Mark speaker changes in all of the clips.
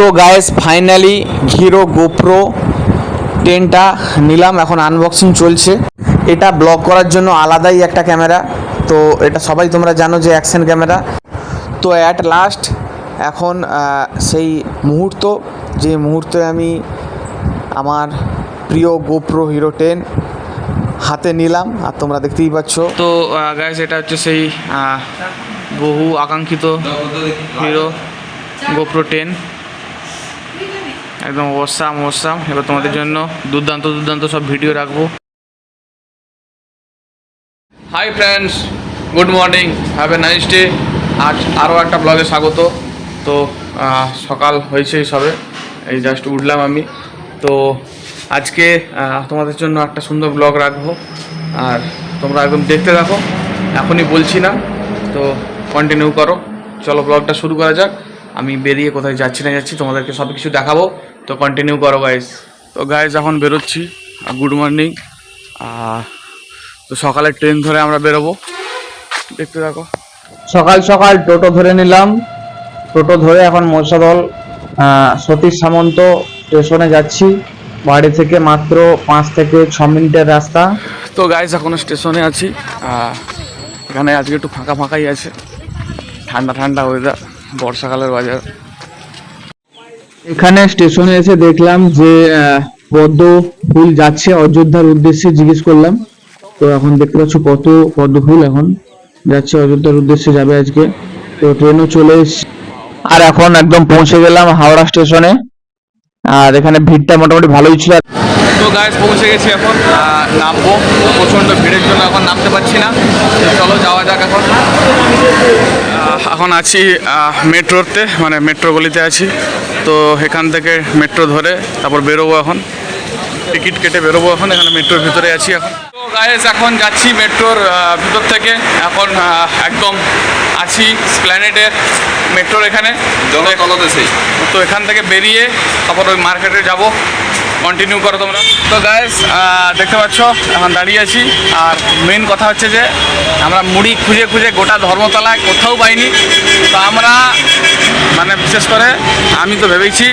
Speaker 1: তো guys finally Hero GoPro টেনটা নিলাম। এখন আনবক্সিং চলছে। এটা ব্লগ করার জন্য আলাদাই একটা ক্যামেরা তো এটা সবাই তোমরা জানো যে অ্যাকশন ক্যামেরা তো অ্যাট লাস্ট এখন সেই মুহূর্ত, যে মুহূর্তে আমি আমার প্রিয় গোপ্রো হিরো টেন হাতে নিলাম। আর তোমরা দেখতেই পাচ্ছ। তো গাইস এটা হচ্ছে সেই বহু আকাঙ্ক্ষিত হিরো গোপ্রো টেন একদম অসাম অসাম। এবার তোমাদের জন্য দুর্দান্ত দুর্দান্ত সব ভিডিও রাখব। Hi friends good morning have a nice day আজ আরও একটা ব্লগে স্বাগত। তো সকাল হয়েছে সবে এই জাস্ট উঠলাম আমি। তো, আজকে তোমাদের জন্য একটা সুন্দর ব্লগ রাখব। আর তোমরা একদম দেখতে থাকো। এখনই বলছি না। তো কন্টিনিউ করো। চলো ব্লগটা শুরু করা যাক। আমি বেরিয়ে কোথায় যাচ্ছি না যাচ্ছি তোমাদেরকে সব কিছু দেখাবো। তো কন্টিনিউ করো গাইস তো গাইজ এখন বেরোচ্ছি। গুড মর্নিং তো সকালে ট্রেন ধরে আমরা বেরোবো। দেখতে থাকো।
Speaker 2: সকাল সকাল টোটো ধরে নিলাম। টোটো ধরে এখন মশাদল আহ, সতীশ সামন্ত স্টেশনে যাচ্ছি। বাড়ি থেকে মাত্র পাঁচ থেকে ছ মিনিটের রাস্তা।
Speaker 1: তো গাইজ এখনও স্টেশনে আছি। এখানে আজকে একটু ফাঁকা ফাঁকাই আছে। ঠান্ডা ঠান্ডা ওয়েদার বর্ষাকালের বাজার।
Speaker 2: এখানে স্টেশনে এসে দেখলাম যে পদ্ম ফুল যাচ্ছে, অযোধ্যার উদ্দেশ্যে জিজ্ঞেস করলাম। তো এখন দেখতে পাচ্ছ কত পদ্ম ফুল এখন যাচ্ছে, অযোধ্যার উদ্দেশ্যে যাবে আজকে। তো ট্রেনও চলে এসছে। আর এখন একদম পৌঁছে গেলাম হাওড়া স্টেশনে আর এখানে ভিড়টা মোটামুটি ভালোই ছিল।
Speaker 1: তো পৌঁছে গেছি এখন। নামবো। প্রচণ্ড ভিড়ের জন্য এখন নামতে পারছি না। চলো যাওয়া যাক এখন। এখন আছি মেট্রোতে মানে মেট্রো গলিতে আছি। তো এখান থেকে মেট্রো ধরে তারপর বেরোবো এখন। টিকিট কেটে বেরোবো এখন এখানে মেট্রোর ভিতরে আছি এখন। তো গাইজ এখন যাচ্ছি মেট্রোর ভিতর থেকে। এখন একদম আছি স্প্ল্যানেটের মেট্রোর এখানে। তো এখান থেকে বেরিয়ে তারপর ওই মার্কেটে যাব। কন্টিনিউ করো তোমরা। তো গাইস দেখতে পাচ্ছ, এখন দাঁড়িয়ে আছি। আর মেন কথা হচ্ছে যে, আমরা মুড়ি খুঁজে খুঁজে গোটা ধর্মতলায় কোথাও পাইনি। তো আমরা মানে বিশেষ করে, আমি তো ভেবেছি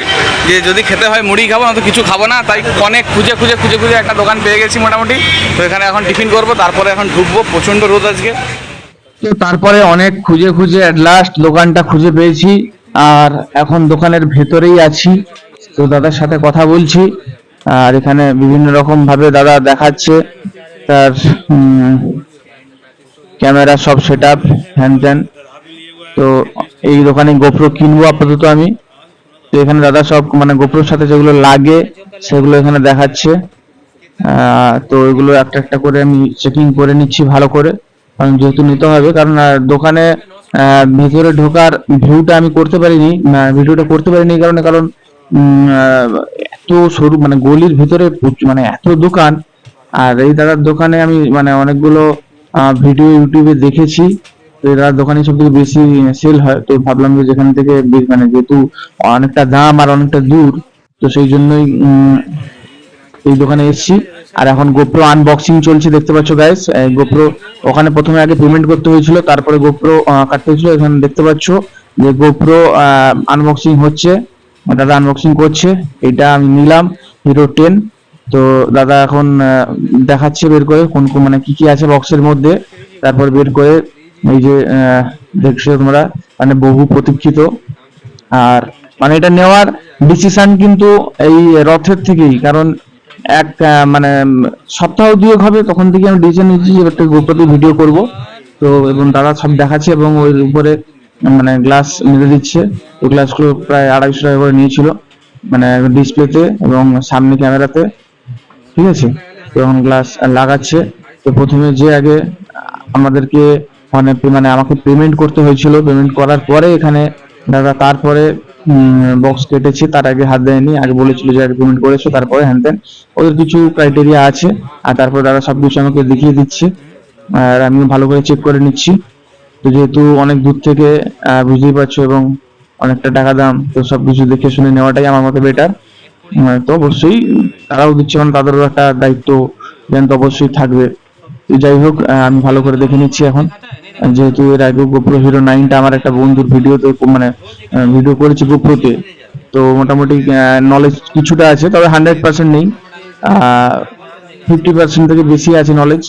Speaker 1: যে যদি খেতে হয় মুড়ি খাব, না তো কিছু খাব না। তাই অনেক খুঁজে খুঁজে খুঁজে খুঁজে একটা দোকান পেয়ে গেছি মোটামুটি। তো এখানে এখন টিফিন করব, তারপরে এখন ঢুকবো প্রচণ্ড রোদ আজকে।
Speaker 2: তো তারপরে অনেক খুঁজে খুঁজে অ্যাট লাস্ট দোকানটা খুঁজে পেয়েছি। আর এখন দোকানের ভেতরেই আছি। তো দাদার সাথে কথা বলছি, আর এখানে বিভিন্ন রকম ভাবে দাদা দেখাচ্ছে, তার ক্যামেরা সব সেট আপ হ্যান ত্যান, তো এই দোকানে গোপ্রো কিনবো আপাতত আমি। তো এখানে দাদা সব মানে গোপ্রোর সাথে যেগুলো লাগে, সেগুলো এখানে দেখাচ্ছে। তো এগুলো একটা একটা করে আমি চেকিং করে নিচ্ছি ভালো করে, কারণ যেহেতু নিতে হবে, কারণ দোকানে ভেতরে ঢোকার ভিউটা আমি করতে পারিনি ভিডিওটা করতে পারিনি কারণে, কারণ এত সরু মানে গলির ভিতরে মানে এত দোকান, আর এই দাদার দোকানে আমি মানে অনেকগুলো ভিডিও ইউটিউবে দেখেছি। তো এই দাদার দোকানে সব থেকে বেশি সেল হয়, তো ভাবলাম যে যেখান থেকে মানে যেহেতু অনেকটা দাম আর অনেকটা দূর, তো সেই জন্যই এই দোকানে এসেছি। আর এখন গোপ্রো আনবক্সিং চলছে, দেখতে পাচ্ছ গাইস গোপ্রো ওখানে প্রথমে আগে পেমেন্ট করতে হয়েছিল, তারপরে গোপ্রো কাটতে হয়েছিল, এখানে দেখতে পাচ্ছ যে গোপ্রো আনবক্সিং হচ্ছে। দাদা আনবক্সিং করছে, এটা আমি নিলাম হিরো টেন তো দাদা এখন দেখাচ্ছে বের করে কোন কোন মানে কি কি আছে বক্সের মধ্যে। তারপর বের করে এই যে দেখছ তোমরা মানে বহু প্রতীক্ষিত। আর মানে এটা নেওয়ার ডিসিশন কিন্তু এই রথের থেকেই, কারণ এক মানে সপ্তাহ দুয়েক হবে, তখন থেকে আমি ডিসিশন নিয়েছি একটা গোপ্রোতে ভিডিও করব। তো এবং দাদা সব দেখাচ্ছে এবং ওই উপরে মানে গ্লাস মেরে দিচ্ছে। এই গ্লাসগুলো প্রায় আড়াইশো টাকা করে নিয়েছিল। মানে ডিসপ্লেতে এবং সামনে ক্যামেরাতে ঠিক আছে? এবং গ্লাস লাগাচ্ছে। তো প্রথমে যে আগে আমাদেরকে মানে মানে আমাকে পেমেন্ট করতে হয়েছিল। পেমেন্ট করার পরে এখানে দাদা তারপরে বক্স কেটেছে। তার আগে হাত দেয়নি। আগে বলেছিল যে আগে পেমেন্ট করেছ, তারপরে হ্যান ত্যান ওদের কিছু ক্রাইটেরিয়া আছে। আর তারপরে দাদা সবকিছু আমাকে দেখিয়ে দিচ্ছে। আর আমি ভালো করে চেক করে নিচ্ছি। তো যেহেতু অনেক দূর থেকে বুঝতেই পারছ এবং অনেকটা টাকা দাম, তো সব কিছু দেখে শুনে নেওয়াটাই আমার মতে বেটার তো অবশ্যই তারাও দিচ্ছে মানে তাদেরও একটা দায়িত্ব জ্ঞান তো অবশ্যই থাকবে। যাই হোক আমি ভালো করে দেখে নিচ্ছি এখন। যেহেতু এর আগে গোপ্রো হিরো নাইনটা আমার একটা বন্ধুর ভিডিওতে মানে ভিডিও করেছি গোপ্রোতে তো মোটামুটি নলেজ কিছুটা আছে, তবে হান্ড্রেড পার্সেন্ট নেই। ফিফটি পার্সেন্ট থেকে বেশি আছে নলেজ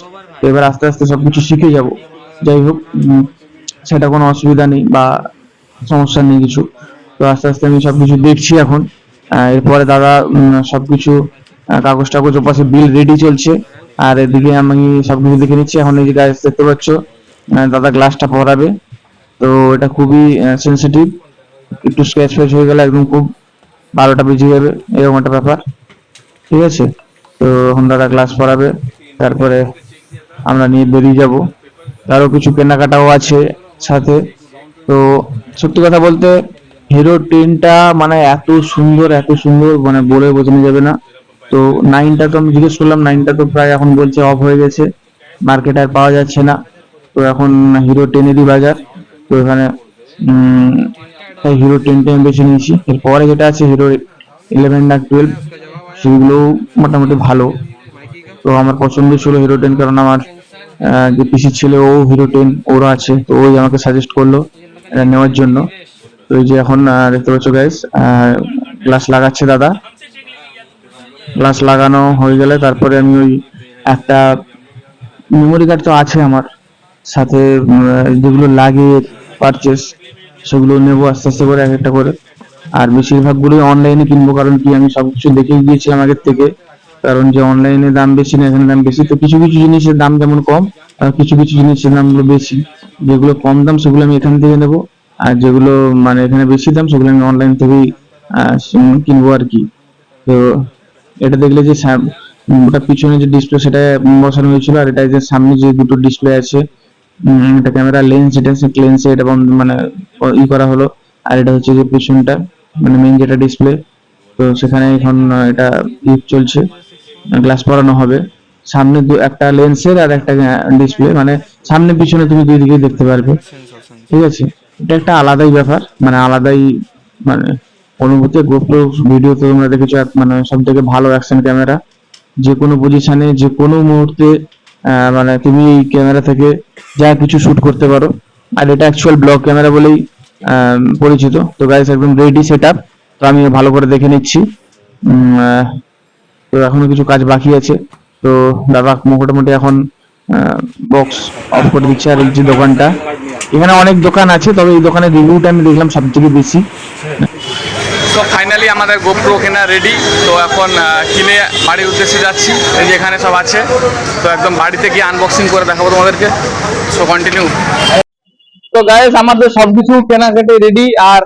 Speaker 2: এবার আস্তে আস্তে সব কিছু শিখে যাব। যাই হোক সেটা কোনো অসুবিধা নেই বা সমস্যা নেই কিছু। তো আস্তে আস্তে আমি সব কিছু দেখছি এখন। এরপরে দাদা উম, সবকিছু কাগজ টাগজ ওপাশে বিল রেডি চলছে। আর এদিকে আমি সবকিছু দেখে নিচ্ছি। এখন এই যে গাছ দেখতে পাচ্ছ দাদা গ্লাসটা পরাবে। তো এটা খুবই সেন্সিটিভ একটু স্ক্র্যাচ ফ্যাচ হয়ে গেলে একদম খুব বারোটা বেজে যাবে। এরকম একটা ব্যাপার। ঠিক আছে? তো এখন দাদা ক্লাস পড়াবে তারপরে আমরা নিয়ে বেরিয়ে যাব। আরও কিছু কেনাকাটাও আছে। সাথে। তো সত্যি কথা বলতে হিরো টেনটা মানে এত সুন্দর এত সুন্দর মানে বলে বোঝানো যাবে না। তো নাইনটা তো আমি জিজ্ঞেস করলাম নাইনটা তো প্রায় এখন বলছে অফ হয়ে গেছে মার্কেট আর পাওয়া যাচ্ছে না। তো এখন হিরো টেনেরই বাজার। তো এখানে তাই হিরো টেনটা আমি বেছে নিয়েছি। এরপরে যেটা আছে হিরো ইলেভেন আর টুয়েলভ সেগুলোও মোটামুটি ভালো। তো আমার পছন্দ ছিল হিরো টেন কারণ আমার যে পিসির ছেলে, ও হিরো টেন ওরা আছে, তো ওই আমাকে সাজেস্ট করল, এটা নেওয়ার জন্য। তো এই যে এখন দেখতে পাচ্ছ গাইস গ্লাস লাগাচ্ছে দাদা। গ্লাস লাগানো হয়ে গেলে তারপরে আমি ওই একটা মেমোরি কার্ড তো আছে আমার, সাথে যেগুলো লাগে পারচেস সেগুলো নেব আস্তে আস্তে করে, এক একটা করে। আর বেশিরভাগগুলোই অনলাইনে কিনবো, কারণ কি আমি সবকিছু দেখে গিয়েছিলাম আগের থেকে। কারণ যে অনলাইনে দাম বেশি না, এখানে দাম বেশি। তো কিছু কিছু জিনিসের দাম যেমন কম আর কিছু কিছু জিনিসের দামগুলো বেশি। যেগুলো কম দাম, সেগুলো আমি এখান থেকে নেব। আর যেগুলো মানে এখানে বেশি দাম, সেগুলো আমি অনলাইন থেকেই কিনবো আর কি। তো এটা দেখলে যে ওটা পিছনে যে ডিসপ্লে সেটা বসানো হয়েছিল। আর এটা যে সামনে যে দুটো ডিসপ্লে আছে এটা ক্যামেরা লেন্স এটা লেন্স এটা মানে ই করা হলো। আর এটা হচ্ছে যে পিছনটা মানে মেইন যেটা ডিসপ্লে তো সেখানে এখন এটা ই চলছে। গ্লাস পরানো হবে। সামনে একটা লেন্সের আর একটা ডিসপ্লে মানে সামনে পিছনে তুমি দুই দিকে দেখতে পারবে। ঠিক আছে? এটা একটা আলাদাই ব্যাপার মানে আলাদাই মানে অনুভূতি। গোপ্রো ভিডিও তো তোমরা দেখেছ মানে সব থেকে ভালো অ্যাকশন ক্যামেরা যে কোনো পজিশনে যে কোনো মুহূর্তে মানে তুমি এই ক্যামেরা থেকে যা কিছু শুট করতে পারো। আর এটা অ্যাকচুয়াল ব্লক ক্যামেরা বলেই পরিচিত। তো গাইস একদম রেডি সেট তো আমি ভালো করে দেখে নিচ্ছি। তো এখনও কিছু কাজ বাকি আছে। তো দাদা মোটামুটি এখন বক্স অফ করে দিচ্ছে আর এই যে দোকানটা। এখানে অনেক দোকান আছে তবে এই দোকানের রিভিউটা আমি দেখলাম সব থেকে বেশি।
Speaker 1: তো ফাইনালি আমাদের গোপ্রো কেনা রেডি তো এখন কিনে বাড়ির উদ্দেশ্যে যাচ্ছি। এই যে এখানে সব আছে। তো একদম বাড়িতে গিয়ে আনবক্সিং করে দেখাবো তোমাদেরকে। সো কন্টিনিউ
Speaker 2: তো গাইস আমাদের সবকিছু কেনাকাটি রেডি আর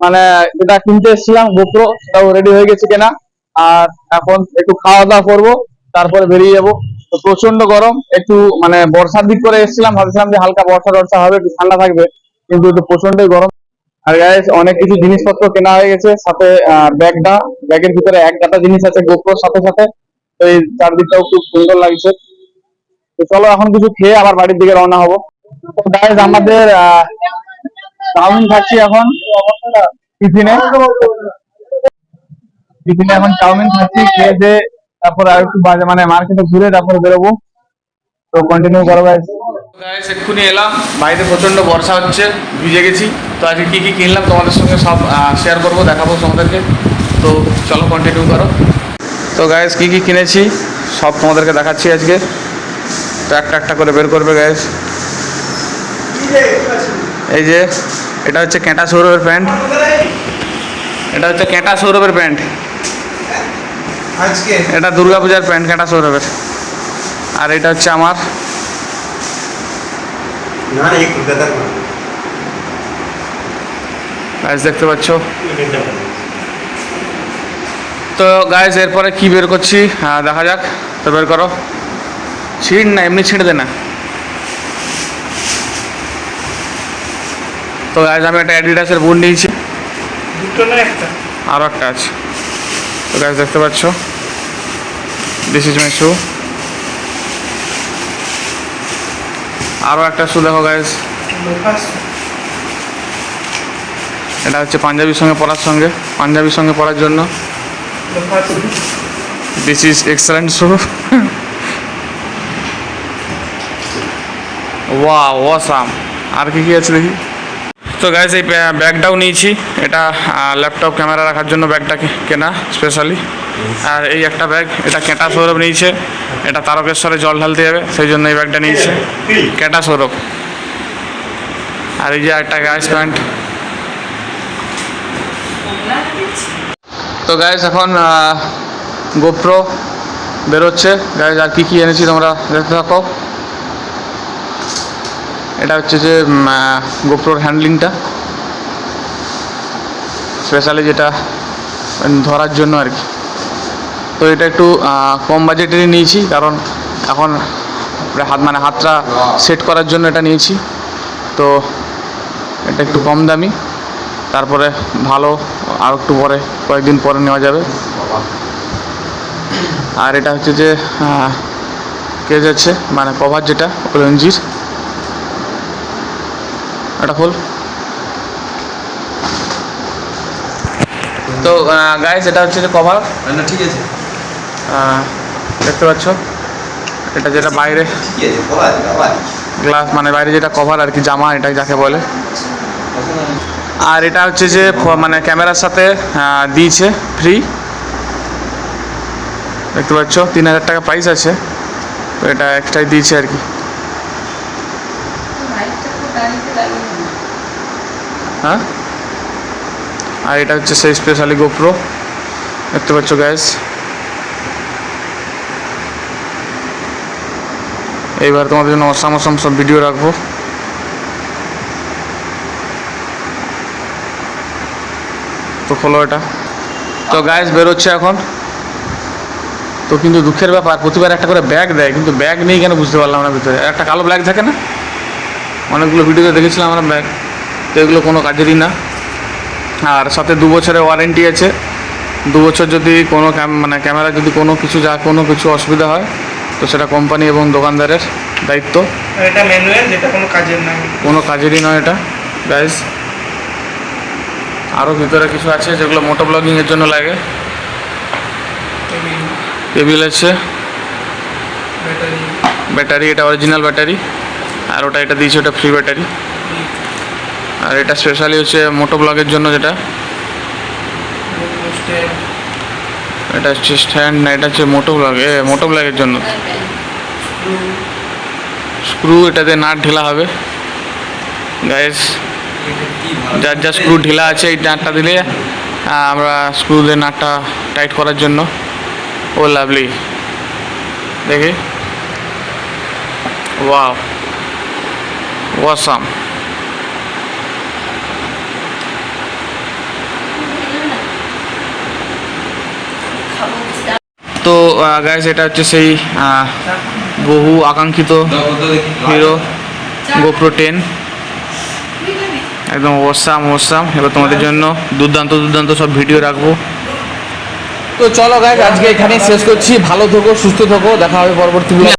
Speaker 2: মানে যেটা কিনতে এসেছিলাম গোপ্রো সেটাও রেডি হয়ে গেছে কেনা। আর এখন একটু খাওয়া দাওয়া করব তারপরে বেরিয়ে যাব। তো প্রচণ্ড গরম একটু মানে বর্ষার দিক করে এসেছিলাম ভাবছিলাম যে হালকা বর্ষা টর্ষা হবে একটু ঠান্ডা থাকবে কিন্তু একটু প্রচন্ডই গরম। আর গাইস অনেক কিছু জিনিসপত্র কেনা হয়ে গেছে সাথে ব্যাগটা ব্যাগের ভিতরে এক গাটা জিনিস আছে গোপ্রোর সাথে সাথে। তো এই চারদিকটাও খুব সুন্দর লাগছে। তো চলো এখন কিছু খেয়ে আবার বাড়ির দিকে রওনা হব। গাইস আমাদের আহ, চাউমিন খাচ্ছি এখন। টিফিনে। টিফিনে এখন চাউমিন খাচ্ছি, খেয়ে দিয়ে তারপর আর একটু বাজে মানে মার্কেটে ঘুরে তারপরে বেরোবো। তো কন্টিনিউ করো গাইস
Speaker 1: গাইস এক্ষুনি এলাম। বাইরে প্রচণ্ড বর্ষা হচ্ছে, ভিজে গেছি। তো আজকে কী কী কিনলাম তোমাদের সঙ্গে সব শেয়ার করব, দেখাবো তোমাদেরকে। তো চলো কন্টিনিউ করো। তো গাইস কী কী কিনেছি? সব তোমাদেরকে দেখাচ্ছি আজকে। তো একটা একটা করে বের করবে গাইস এই যে, এটা হচ্ছে ক্যাঁটা সৌরভের প্যান্ট। এটা হচ্ছে ক্যাঁটা সৌরভের প্যান্ট।
Speaker 3: আজকে?
Speaker 1: এটা দুর্গাপূজার প্যান্ট ক্যাঁটা সৌরভের। আর এটা হচ্ছে আমার। গাইস দেখতে পাচ্ছ? তো গাইস এরপরে কি বের করছি? হ্যাঁ দেখা যাক। তো বের করো। ছিঁড় না এমনি ছিঁড়ে দে না। তো গাইস আমি একটা অ্যাডিডাসের বুট নিয়েছি।
Speaker 3: দুটো না একটা?
Speaker 1: আরও একটা আছে। তো গাইস দেখতে পাচ্ছ? দিস ইজ মাই শু আরও একটা শু দেখো
Speaker 3: লোফাস
Speaker 1: এটা হচ্ছে পাঞ্জাবির সঙ্গে পরার সঙ্গে। পাঞ্জাবির সঙ্গে পরার জন্য। দিস ইজ এক্সেলেন্ট শু ওয়া ওয়াসাম আর কি কি আছে দেখি? তো গাইজ এই ব্যাগটাও নিয়েছি। এটা ল্যাপটপ ক্যামেরা রাখার জন্য ব্যাগটা কেনা স্পেশালি আর এই একটা ব্যাগ এটা কেটা সৌরভ নিয়েছে। এটা তারকেশ্বরে জল ঢালতে যাবে, সেই জন্য এই ব্যাগটা নিয়েছে। কেটা সৌরভ। আর এই যে একটা গ্যাস প্যান্ট তো গাইজ এখন গোপ্রো বেরোচ্ছে। গাইজ আর কী কী এনেছি তোমরা দেখতে থাকো। এটা হচ্ছে যে গোপ্রোর হ্যান্ডলিংটা স্পেশালি যেটা ধরার জন্য আর কি। তো এটা একটু কম বাজেটেরই নিয়েছি, কারণ এখন হাত মানে হাতটা সেট করার জন্য এটা নিয়েছি। তো এটা একটু কম দামি। তারপরে ভালো, আর একটু পরে, কয়েকদিন পরে নেওয়া যাবে। আর এটা হচ্ছে যে কেজ আছে মানে কভার যেটা ওলেঞ্জির এটা খোল তো গাইস এটা হচ্ছে যে কভার
Speaker 4: না ঠিক আছে।
Speaker 1: দেখতে পাচ্ছ? এটা যেটা বাইরে। গ্লাস মানে বাইরে যেটা কভার আর কি জামা এটা যাকে বলে। আর এটা হচ্ছে যে মানে ক্যামেরার সাথে দিয়েছে ফ্রি দেখতে পাচ্ছ? তিন হাজার টাকা প্রাইস আছে। তো এটা এক্সট্রাই দিয়েছে আর কি। হ্যাঁ? আর এটা হচ্ছে সেই স্পেশালি গোপ্রো দেখতে পাচ্ছ গ্যাস এইবার তোমাদের জন্য অসাম অসাম সব ভিডিও রাখব। তো খোলো এটা। তো গ্যাস বেরোচ্ছে এখন। তো কিন্তু দুঃখের ব্যাপার, প্রতিবার একটা করে ব্যাগ দেয়, কিন্তু ব্যাগ নেই কেন বুঝতে পারলাম না ভিতরে। একটা কালো ব্যাগ থাকে না? অনেকগুলো ভিডিওতে দেখেছিলাম আমরা ব্যাগ তো এগুলো কোনো কাজেরই না। আর সাথে দু বছরের ওয়ারেন্টি আছে। দু বছর যদি কোনো মানে ক্যামেরা যদি কোনো কিছু যা কোনো কিছু অসুবিধা হয় তো সেটা কোম্পানি এবং দোকানদারের দায়িত্ব।
Speaker 3: এটা ম্যানুয়াল যেটা কোনো কাজের না
Speaker 1: কোনো কাজেরই নয় এটা গাইজ আরও ভিতরে কিছু আছে যেগুলো মোটো ব্লগিংয়ের জন্য লাগে। টেবিল আছে।
Speaker 3: ব্যাটারি
Speaker 1: ব্যাটারি এটা অরিজিনাল ব্যাটারি আর ওটা এটা দিয়েছে ওটা ফ্রি ব্যাটারি আর এটা স্পেশালি হচ্ছে মোটো ব্লগের জন্য যেটা। এটা হচ্ছে স্ট্যান্ড না, এটা হচ্ছে মোটো ব্লগ এ মোটো ব্লগের জন্য। স্ক্রু এটাতে নাট ঢেলা হবে। গাইস যার যা স্ক্রু ঢিলা আছে, এই নাটটা দিলে আমরা স্ক্রু দিয়ে নাটটা টাইট করার জন্য। ও লাভলি দেখি। ওয়াও ওয়াসাম তো গাইস এটা হচ্ছে সেই বহু আকাঙ্ক্ষিত হিরো গোপ্রো টেন একদম ওসাম ওসাম এবার তোমাদের জন্য দুর্দান্ত দুর্দান্ত সব ভিডিও রাখব। তো চলো গাইস আজকে এখানেই শেষ করছি। ভালো থেকো, সুস্থ থেকো। দেখা হবে পরবর্তী।